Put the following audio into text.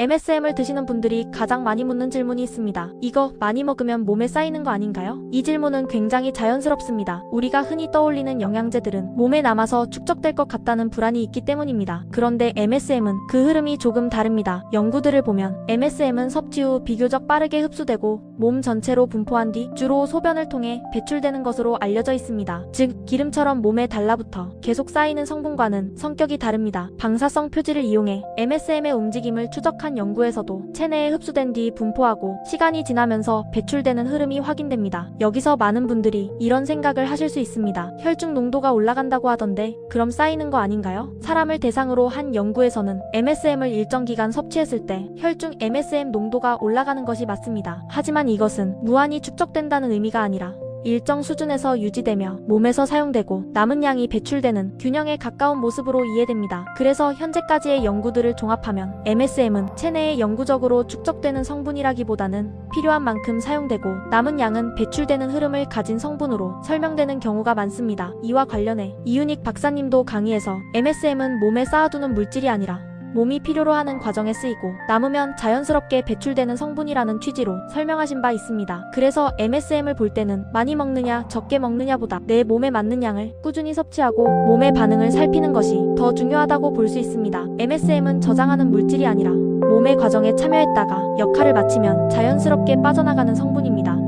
MSM을 드시는 분들이 가장 많이 묻는 질문이 있습니다. 이거 많이 먹으면 몸에 쌓이는 거 아닌가요? 이 질문은 굉장히 자연스럽습니다. 우리가 흔히 떠올리는 영양제들은 몸에 남아서 축적될 것 같다는 불안이 있기 때문입니다. 그런데 MSM은 그 흐름이 조금 다릅니다. 연구들을 보면 MSM은 섭취 후 비교적 빠르게 흡수되고 몸 전체로 분포한 뒤 주로 소변을 통해 배출되는 것으로 알려져 있습니다. 즉, 기름처럼 몸에 달라붙어 계속 쌓이는 성분과는 성격이 다릅니다. 방사성 표질을 이용해 MSM의 움직임을 추적 한 연구에서도 체내에 흡수된 뒤 분포하고 시간이 지나면서 배출되는 흐름이 확인됩니다. 여기서 많은 분들이 이런 생각을 하실 수 있습니다. 혈중 농도가 올라간다고 하던데 그럼 쌓이는 거 아닌가요? 사람을 대상으로 한 연구에서는 MSM을 일정 기간 섭취했을 때 혈중 MSM 농도가 올라가는 것이 맞습니다. 하지만 이것은 무한히 축적된다는 의미가 아니라 일정 수준에서 유지되며 몸에서 사용되고 남은 양이 배출되는 균형에 가까운 모습으로 이해됩니다. 그래서 현재까지의 연구들을 종합하면 MSM은 체내에 영구적으로 축적되는 성분이라기보다는 필요한 만큼 사용되고 남은 양은 배출되는 흐름을 가진 성분으로 설명되는 경우가 많습니다. 이와 관련해 이윤익 박사님도 강의에서 MSM은 몸에 쌓아두는 물질이 아니라 몸이 필요로 하는 과정에 쓰이고 남으면 자연스럽게 배출되는 성분이라는 취지로 설명하신 바 있습니다. 그래서 MSM을 볼 때는 많이 먹느냐 적게 먹느냐보다 내 몸에 맞는 양을 꾸준히 섭취하고 몸의 반응을 살피는 것이 더 중요하다고 볼 수 있습니다. MSM은 저장하는 물질이 아니라 몸의 과정에 참여했다가 역할을 마치면 자연스럽게 빠져나가는 성분입니다.